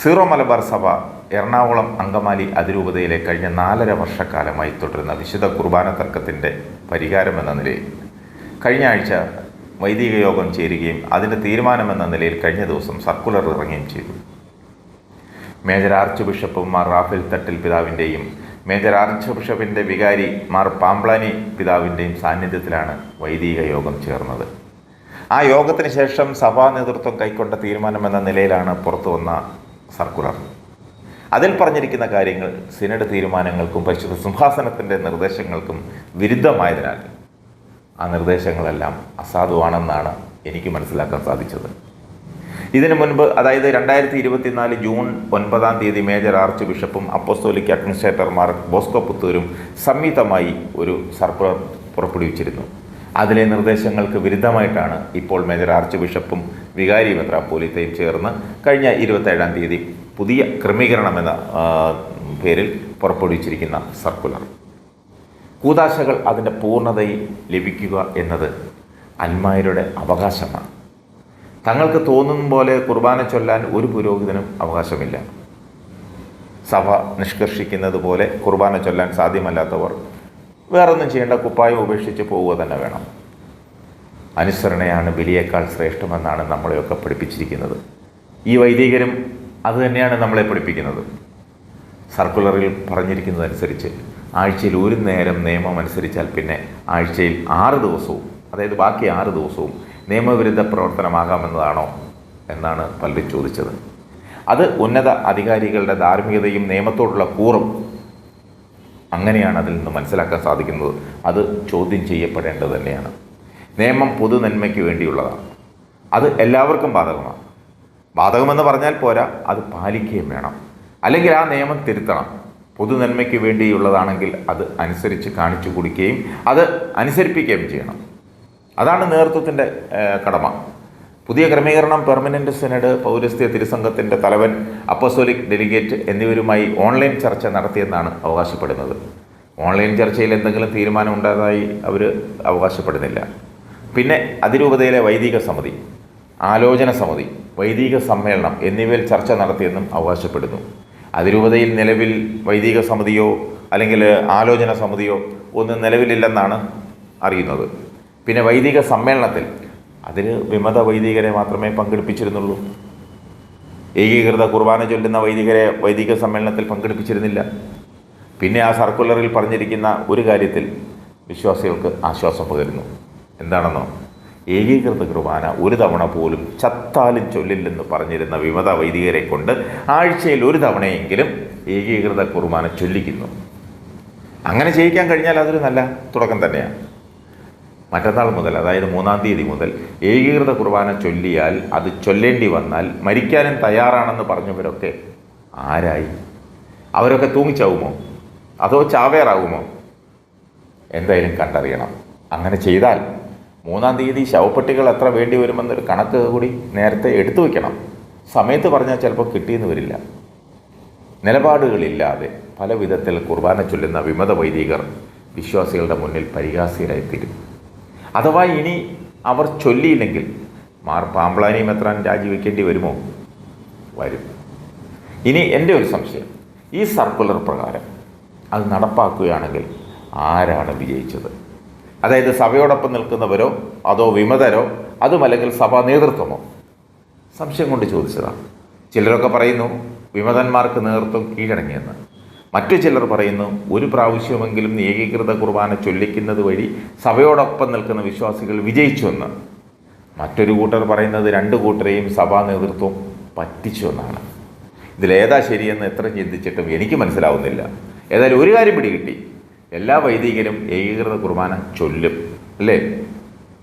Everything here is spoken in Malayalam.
സീറോ മലബാർ സഭ എറണാകുളം അങ്കമാലി അതിരൂപതയിലെ കഴിഞ്ഞ നാലര വർഷക്കാലമായി തുടരുന്ന വിശുദ്ധ കുർബാന തർക്കത്തിന്റെ പരിഹാരമെന്ന നിലയിൽ കഴിഞ്ഞ ആഴ്ച വൈദിക യോഗം ചേരുകയും അതിന്റെ തീരുമാനമെന്ന നിലയിൽ കഴിഞ്ഞ ദിവസം സർക്കുലർ ഇറങ്ങുകയും ചെയ്തു. Major arch bishop Mar Raphael Thattil പിതാവിന്റെയും മേജർ ആർച്ച് ബിഷപ്പിന്റെ വികാരി മാർ പാംപ്ലാനി പിതാവിന്റെയും സാന്നിധ്യത്തിലാണ് വൈദിക യോഗം ചേർന്നത്. ആ യോഗത്തിന് ശേഷം സഭാ നേതൃത്വം കൈക്കൊണ്ട തീരുമാനമെന്ന നിലയിലാണ് പുറത്തു വന്ന സർക്കുലർ. അതിൽ പറഞ്ഞിരിക്കുന്ന കാര്യങ്ങൾ സിനഡ് തീരുമാനങ്ങൾക്കും പരിശുദ്ധ സിംഹാസനത്തിന്റെ നിർദ്ദേശങ്ങൾക്കും വിരുദ്ധമായതിനാൽ ആ നിർദ്ദേശങ്ങളെല്ലാം അസാധുവാണെന്നാണ് എനിക്ക് മനസ്സിലാക്കാൻ സാധിച്ചത്. ഇതിനു മുൻപ് അതായത് രണ്ടായിരത്തി ഇരുപത്തിനാല് ജൂൺ ഒൻപതാം തീയതി മേജർ ആർച്ച് ബിഷപ്പും അപ്പോസ്തോലിക് അഡ്മിനിസ്ട്രേറ്റർമാർ ബോസ്കോ പുത്തൂരും സംയുക്തമായി ഒരു സർക്കുലർ പുറപ്പെടുവിച്ചിരുന്നു. അതിലെ നിർദ്ദേശങ്ങൾക്ക് വിരുദ്ധമായിട്ടാണ് ഇപ്പോൾ മേജർ ആർച്ച് ബിഷപ്പും വികാരി മെത്രാപ്പോലിത്തയും ചേർന്ന് കഴിഞ്ഞ ഇരുപത്തേഴാം തീയതി പുതിയ ക്രമീകരണം എന്ന പേരിൽ പുറപ്പെടുവിച്ചിരിക്കുന്ന സർക്കുലർ. കൂതാശകൾ അതിന്റെ പൂർണതയിൽ ലഭിക്കുക എന്നത് അന്മാരുടെ അവകാശമാണ്. തങ്ങൾക്ക് തോന്നുന്ന പോലെ കുർബാന ചൊല്ലാൻ ഒരു പുരോഹിതനും അവകാശമില്ല. സഭ നിഷ്കർഷിക്കുന്നത് പോലെ കുർബാന ചൊല്ലാൻ സാധ്യമല്ലാത്തവർ വേറൊന്നും ചെയ്യേണ്ട കുപ്പായം ഉപേക്ഷിച്ച് പോവുക തന്നെ വേണം. അനുസരണയാണ് ബലിയേക്കാൾ ശ്രേഷ്ഠമെന്നാണ് നമ്മളെയൊക്കെ പഠിപ്പിച്ചിരിക്കുന്നത്. ഈ വൈദികരും അത് തന്നെയാണ് നമ്മളെ പഠിപ്പിക്കുന്നത്. സർക്കുലറിൽ പറഞ്ഞിരിക്കുന്നതനുസരിച്ച് ആഴ്ചയിൽ ഒരു നേരം നിയമം അനുസരിച്ചാൽ പിന്നെ ആഴ്ചയിൽ ആറ് ദിവസവും അതായത് ബാക്കി ആറ് ദിവസവും നിയമവിരുദ്ധ പ്രവർത്തനമാകാമെന്നതാണോ എന്നാണ് പലരും ചോദിച്ചത്. അത് ഉന്നത അധികാരികളുടെ ധാർമ്മികതയും നിയമത്തോടുള്ള കൂറും അങ്ങനെയാണ് അതിൽ നിന്ന് മനസ്സിലാക്കാൻ സാധിക്കുന്നത്. അത് ചോദ്യം ചെയ്യപ്പെടേണ്ടത് തന്നെയാണ്. നിയമം പൊതു നന്മയ്ക്ക് വേണ്ടിയുള്ളതാണ്. അത് എല്ലാവർക്കും ബാധകമാണ്. ബാധകമെന്ന് പറഞ്ഞാൽ പോരാ അത് പാലിക്കുകയും വേണം. അല്ലെങ്കിൽ ആ നിയമം തിരുത്തണം. പൊതു നന്മയ്ക്ക് വേണ്ടിയുള്ളതാണെങ്കിൽ അത് അനുസരിച്ച് കാണിച്ചു കൊടുക്കുകയും അത് അനുസരിപ്പിക്കുകയും ചെയ്യണം. അതാണ് നേതൃത്വത്തിന്റെ കടമ. പുതിയ ക്രമീകരണം പെർമനന്റ് സെനഡ് പൗരസ്ത്യ തിരുസംഘത്തിന്റെ തലവൻ അപ്പസോലിക് ഡെലിഗേറ്റ് എന്നിവരുമായി ഓൺലൈൻ ചർച്ച നടത്തിയെന്നാണ് അവകാശപ്പെടുന്നത്. ഓൺലൈൻ ചർച്ചയിൽ എന്തെങ്കിലും തീരുമാനം ഉണ്ടായതായി അവർ അവകാശപ്പെടുന്നില്ല. പിന്നെ അതിരൂപതയിലെ വൈദിക സമിതി ആലോചന സമിതി വൈദിക സമ്മേളനം എന്നിവയിൽ ചർച്ച നടത്തിയെന്നും അവകാശപ്പെടുന്നു. അതിരൂപതയിൽ നിലവിൽ വൈദിക സമിതിയോ അല്ലെങ്കിൽ ആലോചന സമിതിയോ ഒന്നും നിലവിലില്ലെന്നാണ് അറിയുന്നത്. പിന്നെ വൈദിക സമ്മേളനത്തിൽ അതിൽ വിമത വൈദികരെ മാത്രമേ പങ്കെടുപ്പിച്ചിരുന്നുള്ളൂ. ഏകീകൃത കുർബാന ചൊല്ലുന്ന വൈദികരെ വൈദിക സമ്മേളനത്തിൽ പങ്കെടുപ്പിച്ചിരുന്നില്ല. പിന്നെ ആ സർക്കുലറിൽ പറഞ്ഞിരിക്കുന്ന ഒരു കാര്യത്തിൽ വിശ്വാസികൾക്ക് ആശ്വാസം പകരുന്നു. എന്താണെന്നോ? ഏകീകൃത കുർബാന ഒരു തവണ പോലും ചത്താലും ചൊല്ലില്ലെന്ന് പറഞ്ഞിരുന്ന വിമത വൈദികരെ കൊണ്ട് ആഴ്ചയിൽ ഒരു തവണയെങ്കിലും ഏകീകൃത കുർബാന ചൊല്ലിക്കുന്നു. അങ്ങനെ ചെയ്യിക്കാൻ കഴിഞ്ഞാൽ അതൊരു നല്ല തുടക്കം തന്നെയാണ്. മറ്റന്നാൾ മുതൽ അതായത് മൂന്നാം തീയതി മുതൽ ഏകീകൃത കുർബാന ചൊല്ലിയാൽ അത് ചൊല്ലേണ്ടി വന്നാൽ മരിക്കാനും തയ്യാറാണെന്ന് പറഞ്ഞവരൊക്കെ ആരായി? അവരൊക്കെ തൂങ്ങിച്ചാവുമോ? അതോ ചാവേറാകുമോ എന്തായാലും കണ്ടറിയണം. അങ്ങനെ ചെയ്താൽ മൂന്നാം തീയതി ശവപ്പെട്ടികൾ എത്ര വേണ്ടി വരുമെന്നൊരു കണക്ക് കൂടി നേരത്തെ എടുത്തു വയ്ക്കണം സമയത്ത് പറഞ്ഞാൽ ചിലപ്പോൾ കിട്ടിയെന്ന് വരില്ല. നിലപാടുകളില്ലാതെ പല വിധത്തിൽ കുർബാന ചൊല്ലുന്ന വിമത വൈദികർ വിശ്വാസികളുടെ മുന്നിൽ പരിഹാസ്യരായിത്തീരും അഥവാ ഇനി അവർ ചൊല്ലിയില്ലെങ്കിൽ മാർ പാമ്പ്ലാനി മെത്രാൻ രാജിവെക്കേണ്ടി വരുമോ? വരും. ഇനി എന്റെ ഒരു സംശയം. ഈ സർക്കുലർ പ്രകാരം അത് നടപ്പാക്കുകയാണെങ്കിൽ ആരാണ് വിജയിച്ചത്? അതായത് സഭയോടൊപ്പം നിൽക്കുന്നവരോ അതോ വിമതരോ അതുമല്ലെങ്കിൽ സഭാ നേതൃത്വമോ? സംശയം കൊണ്ട് ചോദിച്ചതാണ്. ചിലരൊക്കെ പറയുന്നു വിമതന്മാർക്ക് നേതൃത്വം കീഴടങ്ങിയെന്ന്. മറ്റു ചിലർ പറയുന്നു ഒരു പ്രാവശ്യമെങ്കിലും ഏകീകൃത കുർബാന ചൊല്ലിക്കുന്നത് വഴി സഭയോടൊപ്പം നിൽക്കുന്ന വിശ്വാസികൾ വിജയിച്ചുവെന്ന് മറ്റൊരു കൂട്ടർ പറയുന്നത് രണ്ട് കൂട്ടരെയും സഭാ നേതൃത്വം പറ്റിച്ചു എന്നാണ്. ഇതിലേതാ ശരിയെന്ന് എത്ര ചിന്തിച്ചിട്ടും എനിക്ക് മനസ്സിലാവുന്നില്ല. ഏതായാലും ഒരു കാര്യം പിടികിട്ടി. എല്ലാ വൈദികരും ഏകീകൃത കുർബാന ചൊല്ലും അല്ലേ?